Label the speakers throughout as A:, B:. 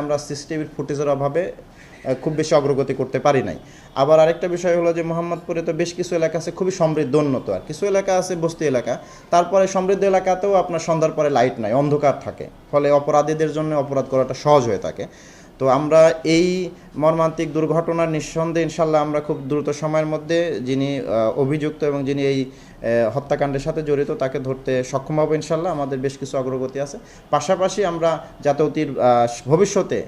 A: আমরা সিসিটিভির ফুটেজের অভাবে খুব বেশি অগ্রগতি করতে পারি নাই। আবার আরেকটা বিষয় হলো যে মোহাম্মদপুরে তো বেশ কিছু এলাকা আছে, খুবই সমৃদ্ধ উন্নত। আর কিছু এলাকা আছে বস্তি এলাকা, তারপরে সমৃদ্ধ এলাকাতেও আপনার সন্ধ্যার পরে লাইট নাই, অন্ধকার থাকে। ফলে অপরাধীদের জন্য অপরাধ করাটা সহজ হয়ে থাকে। তো আমরা এই মর্মান্তিক দুর্ঘটনার নিঃসন্দেহে ইনশাল্লাহ আমরা খুব দ্রুত সময়ের মধ্যে যিনি অভিযুক্ত এবং যিনি এই হত্যাকাণ্ডের সাথে জড়িত, তাকে ধরতে সক্ষম হব ইনশাল্লাহ আমাদের বেশ কিছু অগ্রগতি আছে। পাশাপাশি আমরা যাতে অতির ভবিষ্যতে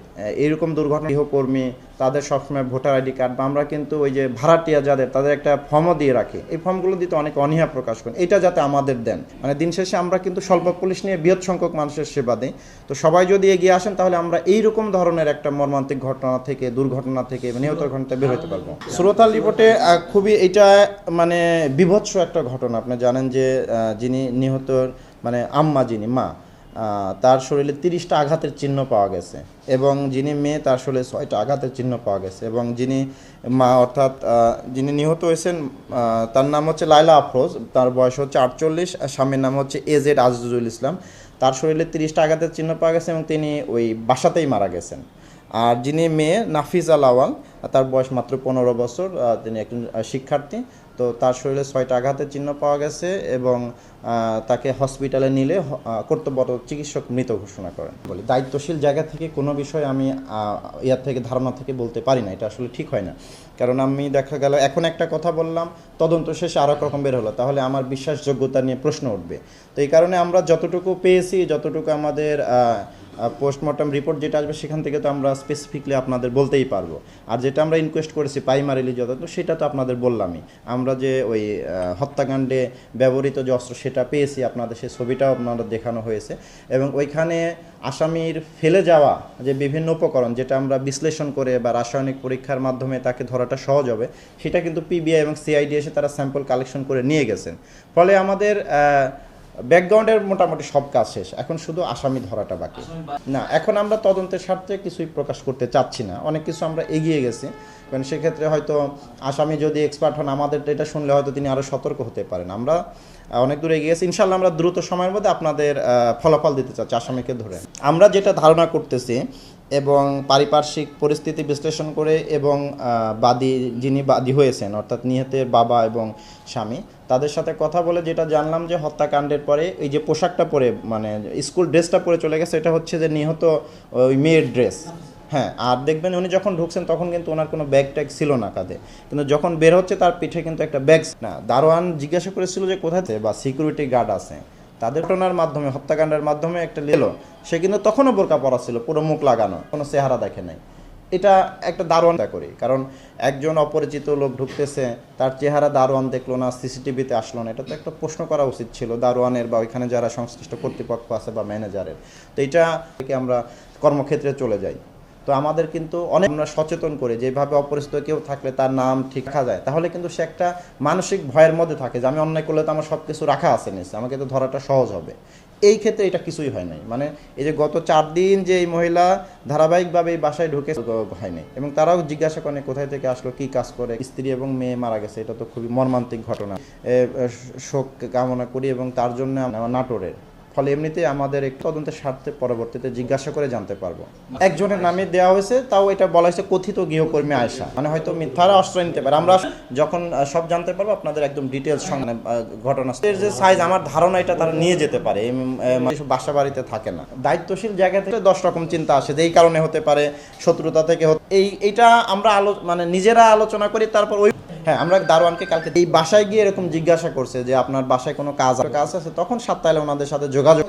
A: এইরকম দুর্ঘটনা, গৃহকর্মী, তাদের সবসময় ভোটার আইডি কার্ড বা আমরা কিন্তু ওই যে ভাড়াটিয়া যাদের, তাদের একটা ফর্মও দিয়ে রাখি। এই ফর্মগুলো দিতে অনেক অনীহা প্রকাশ করেন। এটা যাতে আমাদের দেন। মানে দিন শেষে আমরা কিন্তু স্বল্প পুলিশ নিয়ে বৃহৎ সংখ্যক মানুষের সেবা দিই। তো সবাই যদি এগিয়ে আসেন, তাহলে আমরা এইরকম ধরনের একটা মর্মান্তিক ঘটনা থেকে, দুর্ঘটনা থেকে নিহত ঘটনা বের হতে পারব। সুরতাল রিপোর্টে খুবই এটা মানে বিভৎস একটা ঘটনা। আপনি জানেন যে যিনি নিহত মানে আম্মা যিনি, মা তার শরীরে তিরিশটা আঘাতের চিহ্ন পাওয়া গেছে এবং যিনি মেয়ে, তার শরীরে ছয়টা আঘাতের চিহ্ন পাওয়া গেছে এবং যিনি মা, অর্থাৎ যিনি নিহত হয়েছেন তার নাম হচ্ছে লাইলা আফরোজ, তার বয়স হচ্ছে আটচল্লিশ স্বামীর নাম হচ্ছে এজেড আজিজুল ইসলাম। তার শরীরে তিরিশটা আঘাতের চিহ্ন পাওয়া গেছে এবং তিনি ওই বাসাতেই মারা গেছেন। আর যিনি মেয়ে নাফিজা লাওয়াল তার বয়স মাত্র পনেরো বছর তিনি একজন শিক্ষার্থী। তো তার শরীরে ছয়টা আঘাতের চিহ্ন পাওয়া গেছে এবং তাকে হসপিটালে নিলে কর্তব্যরত চিকিৎসক মৃত ঘোষণা করেন। বলি, দায়িত্বশীল জায়গা থেকে কোনো বিষয় আমি ইয়ার থেকে, ধারণা থেকে বলতে পারি না। এটা আসলে ঠিক হয় না। কারণ আমি দেখা গেল, এখন একটা কথা বললাম, তদন্ত শেষে আরও রকম বের হলো। তাহলে আমার বিশ্বাসযোগ্যতা নিয়ে প্রশ্ন উঠবে। তো এই কারণে আমরা যতটুকু পেয়েছি, যতটুকু আমাদের পোস্টমর্টম রিপোর্ট যেটা আসবে, সেখান থেকে তো আমরা স্পেসিফিকলি আপনাদের বলতেই পারব। আর যেটা আমরা ইনকোয়েস্ট করেছি প্রাইমারিলি যত সেটা তো আপনাদের বললামই। আমরা যে ওই হত্যাকাণ্ডে ব্যবহৃত যে অস্ত্র সেটা পেয়েছি, আপনাদের সেই ছবিটাও আপনাদের দেখানো হয়েছে। এবং ওইখানে আসামির ফেলে যাওয়া যে বিভিন্ন উপকরণ, যেটা আমরা বিশ্লেষণ করে বা রাসায়নিক পরীক্ষার মাধ্যমে তাকে ধরাটা সহজ হবে, সেটা কিন্তু পিবিআই এবং সিআইডি এসে তারা স্যাম্পল কালেকশন করে নিয়ে গেছেন। ফলে আমাদের ব্যাকগ্রাউন্ডের মোটামুটি সব কাজ শেষ। এখন শুধু আসামি ধরাটা বাকি। না এখন আমরা তদন্তের স্বার্থে কিছুই প্রকাশ করতে চাচ্ছি না। অনেক কিছু আমরা এগিয়ে গেছি। কারণ সেক্ষেত্রে হয়তো আসামি যদি এক্সপার্ট হন আমাদের এটা শুনলে হয়তো তিনি আরও সতর্ক হতে পারেন। আমরা অনেক দূরে এগিয়ে গেছি। ইনশাল্লাহ আমরা দ্রুত সময়ের মধ্যে আপনাদের ফলাফল দিতে চাচ্ছি আসামিকে ধরে। আমরা যেটা ধারণা করতেছি এবং পারিপার্শ্বিক পরিস্থিতি বিশ্লেষণ করে এবং বাদী যিনি বাদী হয়েছেন, অর্থাৎ নিহতের বাবা এবং স্বামী, তাদের সাথে কথা বলে যেটা জানলাম যে হত্যাকাণ্ডের পরে এই যে পোশাকটা পরে মানে স্কুল ড্রেসটা পরে চলে গেছে, এটা হচ্ছে যে নিহত ওই মেয়ের ড্রেস। হ্যাঁ আর দেখবেন উনি যখন ঢুকছেন তখন কিন্তু ওনার কোনো ব্যাগ ট্যাগ ছিল না কাঁধে। কিন্তু যখন বের হচ্ছে তার পিঠে কিন্তু একটা ব্যাগ না, দারোয়ান জিজ্ঞাসা করেছিল যে কোথাতে বা সিকিউরিটি গার্ড আছে। তাদের টোনার মাধ্যমে, হত্যাকাণ্ডের মাধ্যমে একটা লেলো। সে কিন্তু তখনও বোরকা পরা ছিল, পুরো মুখ লাগানো, কোনো চেহারা দেখে নাই। এটা একটা দারোয়ান করি, কারণ একজন অপরিচিত লোক ঢুকতেছে, তার চেহারা দারোয়ান দেখল না, সিসিটিভিতে আসলো না, এটা তো একটা প্রশ্ন করা উচিত ছিল, দারোয়ানের বা ওইখানে যারা সংশ্লিষ্ট কর্তৃপক্ষ আছে বা ম্যানেজারের। তো এটা থেকে আমরা কর্মক্ষেত্রে চলে যাই। তো আমাদের কিন্তু অনেক আমরা সচেতন করে, যেভাবে অপরিচিত কেউ থাকলে তার নাম ঠিক রাখা যায়। তাহলে কিন্তু সে একটা মানসিক ভয়ের মধ্যে থাকে যে, আমি অন্যায় করলে তো আমার সব কিছু রাখা আছে নিচে আমাকে তো ধরাটা সহজ হবে। এই ক্ষেত্রে এটা কিছুই হয় নাই। মানে এই যে গত চার দিন যে এই মহিলা ধারাবাহিকভাবে এই বাসায় ঢুকে হয়নি এবং তারাও জিজ্ঞাসা করে কোথায় থেকে আসলো, কি কাজ করে, স্ত্রী এবং মেয়ে মারা গেছে, এটা তো খুবই মর্মান্তিক ঘটনা। শোক কামনা করি এবং তার জন্য আমার নাটোরের ফলে এমনিতে আমাদের একটু তদন্তের স্বার্থে পরবর্তীতে জিজ্ঞাসা করে জানতে পারব। একজনের নামে দেওয়া হয়েছে তাও এটা বলা হয়েছে কথিত গৃহকর্মী আয়সা মানে হয়তো মিথ্যারা আশ্রয় নিতে পারে। আমরা যখন সব জানতে পারব আপনাদের একদম ডিটেলস সঙ্গে ঘটনা এর যে সাইজ আমার ধারণা এটা তারা নিয়ে যেতে পারে। বাসা বাড়িতে থাকে না। দায়িত্বশীল জায়গা থেকে দশ রকম চিন্তা আসে যে এই কারণে হতে পারে শত্রুতা থেকে এই এটা আমরা আলো মানে নিজেরা আলোচনা করি তারপর ওই হ্যাঁ আমরা দারোয়ানকে কালকে এই বাসায় গিয়ে এরকম জিজ্ঞাসা করছে যে আপনার বাসায় কোনো কাজ কাজ আছে? তখন সাত তাহলে ওনাদের সাথে যোগাযোগ